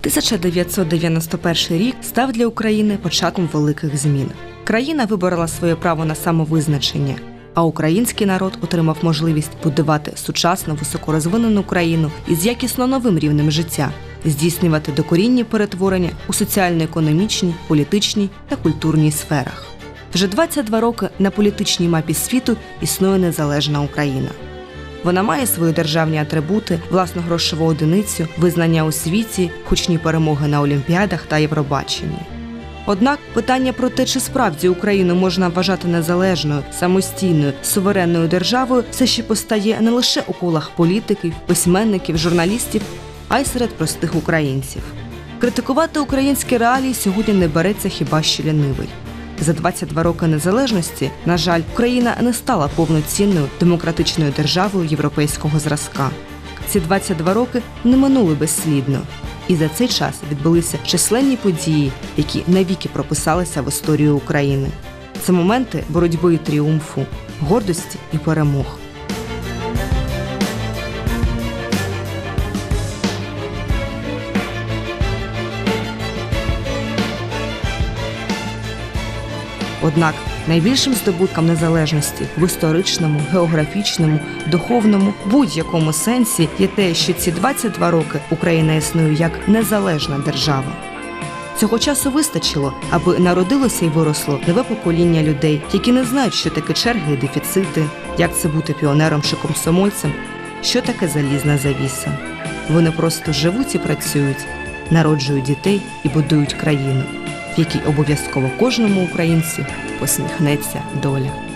1991 рік став для України початком великих змін. Країна виборола своє право на самовизначення, а український народ отримав можливість будувати сучасну високорозвинену країну із якісно новим рівнем життя, здійснювати докорінні перетворення у соціально-економічній, політичній та культурній сферах. Вже 22 роки на політичній мапі світу існує незалежна Україна. Вона має свої державні атрибути, власну грошову одиницю, визнання у світі, гучні перемоги на Олімпіадах та Євробаченні. Однак питання про те, чи справді Україну можна вважати незалежною, самостійною, суверенною державою, все ще постає не лише у колах політиків, письменників, журналістів, а й серед простих українців. Критикувати українські реалії сьогодні не береться хіба що лінивий. За 22 роки незалежності, на жаль, Україна не стала повноцінною демократичною державою європейського зразка. Ці 22 роки не минули безслідно, і за цей час відбулися численні події, які навіки прописалися в історію України. Це моменти боротьби і тріумфу, гордості і перемог. Однак найбільшим здобутком незалежності в історичному, географічному, духовному будь-якому сенсі є те, що ці 22 роки Україна існує як незалежна держава. Цього часу вистачило, аби народилося і виросло нове покоління людей, які не знають, що таке черги і дефіцити, як це бути піонером чи комсомольцем, що таке залізна завіса. Вони просто живуть і працюють, народжують дітей і будують країну, в якій обов'язково кожному українцю посміхнеться доля.